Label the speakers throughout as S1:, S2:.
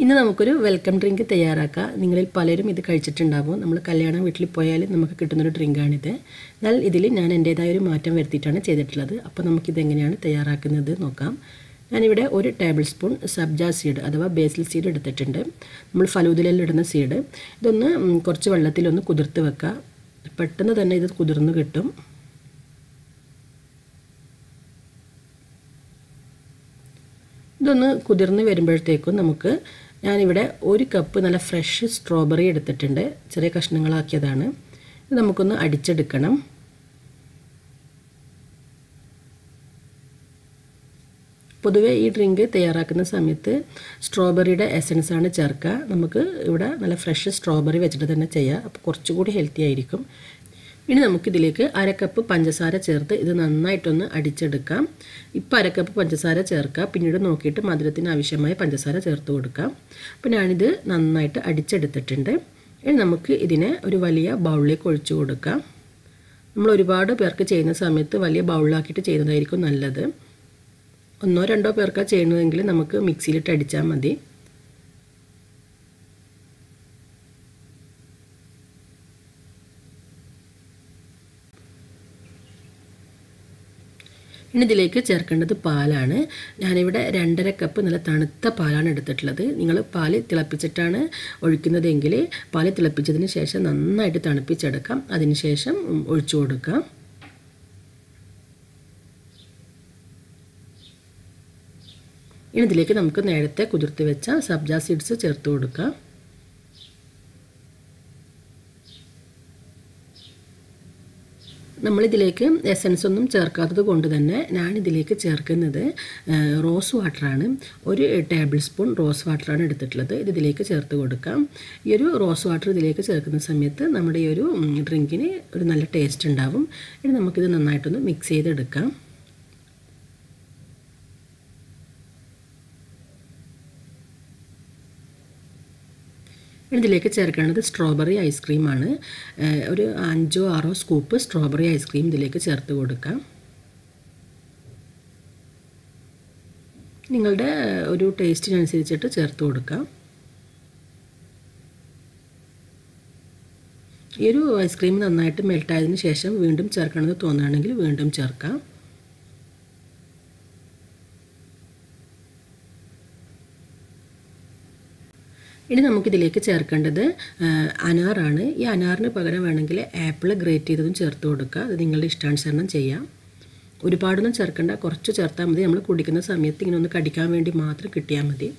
S1: ഇന്ന് നമുക്കൊരു welcome drink തയ്യാറാക്കാം. നിങ്ങളിൽ പലരും ഇത് കഴിച്ചിട്ടുണ്ടാകും. നമ്മൾ കല്യാണം വീട്ടിൽ പോയാൽ നമുക്ക് കിട്ടുന്നൊരു ഡ്രിങ്കാണിത് എന്നാൽ ഇതിൽ ഞാൻ എന്റേതായ ഒരു മാറ്റം വരുത്തിയിട്ടാണ് ചെയ്തിട്ടുള്ളത്. അപ്പോൾ നമുക്കിത് എങ്ങനെയാണ് തയ്യാറാക്കുന്നത് നോക്കാം. ഞാനിവിടെ ഒരു ടേബിൾ സ്പൂൺ സബ്ജ സീഡ് അഥവാ ബേസിൽ സീഡ് എടുത്തിട്ടുണ്ട്. നമ്മൾ ഫലൂദിലെല്ലാം ഇടുന്ന സീഡ് ഇതൊന്ന് കുറച്ച് വെള്ളത്തിലൊന്ന് കുതിർത്ത് വെക്കുക പെട്ടെന്ന് തന്നെ ഇത് കുതിർന്ന് കിട്ടും. ഇതൊന്ന് കുതിർന്ന് വരുമ്പോഴത്തേക്കും നമുക്ക് ഞാനിവിടെ ഒരു കപ്പ് നല്ല ഫ്രഷ് സ്ട്രോബെറി എടുത്തിട്ടുണ്ട്. ചെറിയ കഷ്ണങ്ങളാക്കിയതാണ്. ഇത് നമുക്കൊന്ന് അടിച്ചെടുക്കണം. പൊതുവെ ഈ ഡ്രിങ്ക് തയ്യാറാക്കുന്ന സമയത്ത് സ്ട്രോബെറിയുടെ എസൻസാണ് ചേർക്കുക. നമുക്ക് ഇവിടെ നല്ല ഫ്രഷ് സ്ട്രോബെറി വെച്ചിട്ട് തന്നെ ചെയ്യാം. അപ്പോൾ കുറച്ചുകൂടി ഹെൽത്തി ആയിരിക്കും. ഇനി നമുക്കിതിലേക്ക് അരക്കപ്പ് പഞ്ചസാര ചേർത്ത് ഇത് നന്നായിട്ടൊന്ന് അടിച്ചെടുക്കാം. ഇപ്പോൾ അരക്കപ്പ് പഞ്ചസാര ചേർക്കാം. പിന്നീട് നോക്കിയിട്ട് മധുരത്തിന് ആവശ്യമായ പഞ്ചസാര ചേർത്ത് കൊടുക്കാം. അപ്പോൾ ഞാനിത് നന്നായിട്ട് അടിച്ചെടുത്തിട്ടുണ്ട്. ഇനി നമുക്ക് ഇതിനെ ഒരു വലിയ ബൗളിലേക്ക് ഒഴിച്ചു കൊടുക്കാം. നമ്മൾ ഒരുപാട് പേർക്ക് ചെയ്യുന്ന സമയത്ത് വലിയ ബൗളിലാക്കിയിട്ട് ചെയ്യുന്നതായിരിക്കും നല്ലത്. ഒന്നോ രണ്ടോ പേർക്കാണ് ചെയ്യുന്നതെങ്കിൽ നമുക്ക് മിക്സിയിലിട്ട് അടിച്ചാൽ മതി. ഇനി ഇതിലേക്ക് ചേർക്കേണ്ടത് പാലാണ്. ഞാനിവിടെ രണ്ടര കപ്പ് നല്ല തണുത്ത പാലാണ് എടുത്തിട്ടുള്ളത്. നിങ്ങൾ പാൽ തിളപ്പിച്ചിട്ടാണ് ഒഴിക്കുന്നതെങ്കിൽ പാൽ തിളപ്പിച്ചതിന് ശേഷം നന്നായിട്ട് തണുപ്പിച്ചെടുക്കാം. അതിനുശേഷം ഒഴിച്ചു കൊടുക്കാം. ഇനി ഇതിലേക്ക് നമുക്ക് നേരത്തെ കുതിർത്ത് വെച്ച സബ്ജ സീഡ്സ് ചേർത്ത് കൊടുക്കാം. നമ്മളിതിലേക്ക് എസൻസ് ഒന്നും ചേർക്കാത്തത് കൊണ്ട് തന്നെ ഞാനിതിലേക്ക് ചേർക്കുന്നത് റോസ് വാട്ടറാണ് ഒരു ടേബിൾ സ്പൂൺ റോസ് വാട്ടറാണ് എടുത്തിട്ടുള്ളത്. ഇത് ഇതിലേക്ക് ചേർത്ത് കൊടുക്കാം. ഈ ഒരു റോസ് വാട്ടർ ഇതിലേക്ക് ചേർക്കുന്ന സമയത്ത് നമ്മുടെ ഈ ഒരു ഡ്രിങ്കിന് ഒരു നല്ല ടേസ്റ്റ് ഉണ്ടാവും. ഇനി നമുക്കിത് നന്നായിട്ടൊന്ന് മിക്സ് ചെയ്തെടുക്കാം. ഇതിലേക്ക് ചേർക്കേണ്ടത് സ്ട്രോബെറി ഐസ്ക്രീമാണ് ഒരു അഞ്ചോ ആറോ സ്കൂപ്പ് സ്ട്രോബെറി ഐസ്ക്രീം ഇതിലേക്ക് ചേർത്ത് കൊടുക്കാം. നിങ്ങളുടെ ഒരു ടേസ്റ്റിനനുസരിച്ചിട്ട് ചേർത്ത് കൊടുക്കാം. ഈ ഒരു ഐസ്ക്രീം നന്നായിട്ട് മെൽട്ടായതിനു ശേഷം വീണ്ടും ചേർക്കണമെന്ന് തോന്നുകയാണെങ്കിൽ വീണ്ടും ചേർക്കാം. ഇനി നമുക്കിതിലേക്ക് ചേർക്കേണ്ടത് അനാറാണ്. ഈ അനാറിന് പകരം വേണമെങ്കിൽ ആപ്പിൾ ഗ്രേറ്റ് ചെയ്തതും ചേർത്ത് കൊടുക്കുക. അത് നിങ്ങളുടെ ഇഷ്ടാനുസരണം ചെയ്യാം. ഒരുപാടൊന്നും ചേർക്കേണ്ട. കുറച്ച് ചേർത്താൽ മതി. നമ്മൾ കുടിക്കുന്ന സമയത്ത് ഇങ്ങനെ ഒന്ന് കടിക്കാൻ വേണ്ടി മാത്രം കിട്ടിയാൽ മതി.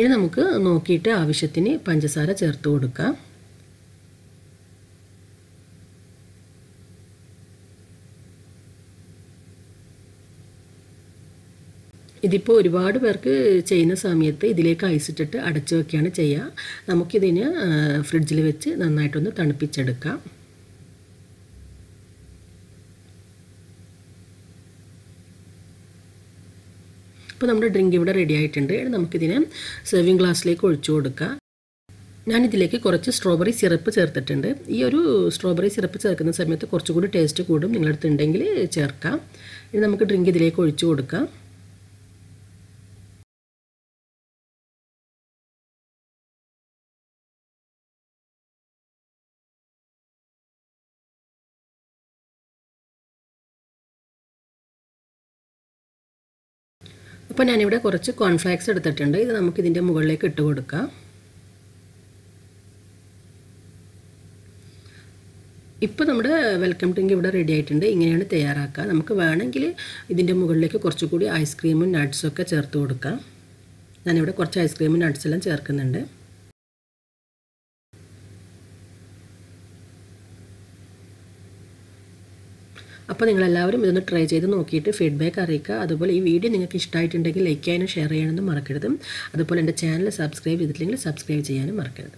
S1: ഇനി നമുക്ക് നോക്കിയിട്ട് ആവശ്യത്തിന് പഞ്ചസാര ചേർത്ത് കൊടുക്കാം. ഇതിപ്പോൾ ഒരുപാട് പേർക്ക് ചെയ്യുന്ന സമയത്ത് ഇതിലേക്ക് ഐസിട്ടിട്ട് അടച്ചു വയ്ക്കുകയാണ് ചെയ്യുക നമുക്കിതിന് ഫ്രിഡ്ജിൽ വെച്ച് നന്നായിട്ടൊന്ന് തണുപ്പിച്ചെടുക്കാം. ഇപ്പോൾ നമ്മുടെ ഡ്രിങ്ക് ഇവിടെ റെഡി ആയിട്ടുണ്ട്. നമുക്കിതിനെ സെർവിങ് ഗ്ലാസ്സിലേക്ക് ഒഴിച്ചു കൊടുക്കാം. ഞാനിതിലേക്ക് കുറച്ച് സ്ട്രോബെറി സിറപ്പ് ചേർത്തിട്ടുണ്ട്. ഈ ഒരു സ്ട്രോബെറി സിറപ്പ് ചേർക്കുന്ന സമയത്ത് കുറച്ചുകൂടി ടേസ്റ്റ് കൂടും. നിങ്ങളുടെ അടുത്ത് ഉണ്ടെങ്കിൽ ചേർക്കാം. ഇനി നമുക്ക് ഡ്രിങ്ക് ഇതിലേക്ക് ഒഴിച്ചു കൊടുക്കാം. അപ്പോൾ ഞാനിവിടെ കുറച്ച് കോൺഫ്ലേക്സ് എടുത്തിട്ടുണ്ട്. ഇത് നമുക്ക് ഇതിന്റെ മുകളിലേക്ക് ഇട്ട് കൊടുക്കാം. ഇപ്പോൾ നമ്മുടെ വെൽക്കം ഡ്രിങ്ക് ഇവിടെ റെഡി ആയിട്ടുണ്ട്. ഇങ്ങനെയാണ് തയ്യാറാക്കുക. നമുക്ക് വേണമെങ്കിൽ ഇതിന്റെ മുകളിലേക്ക് കുറച്ചുകൂടി ഐസ്ക്രീമും നട്ട്സും ഒക്കെ ചേർത്ത് കൊടുക്കാം. ഞാനിവിടെ കുറച്ച് ഐസ്ക്രീമും നട്ട്സ് എല്ലാം ചേർക്കുന്നുണ്ട്. അപ്പോൾ നിങ്ങളെല്ലാവരും ഇതൊന്ന് ട്രൈ ചെയ്ത് നോക്കിയിട്ട് ഫീഡ്ബാക്ക് അറിയിക്കുക. അതുപോലെ ഈ വീഡിയോ നിങ്ങൾക്ക് ഇഷ്ടമായിട്ടുണ്ടെങ്കിൽ ലൈക്ക് ചെയ്യാനും ഷെയർ ചെയ്യാനൊന്നും മറക്കരുത്. അതുപോലെ എന്റെ ചാനൽ സബ്സ്ക്രൈബ് ചെയ്തിട്ടില്ലെങ്കിൽ സബ്സ്ക്രൈബ് ചെയ്യാനും മറക്കരുത്.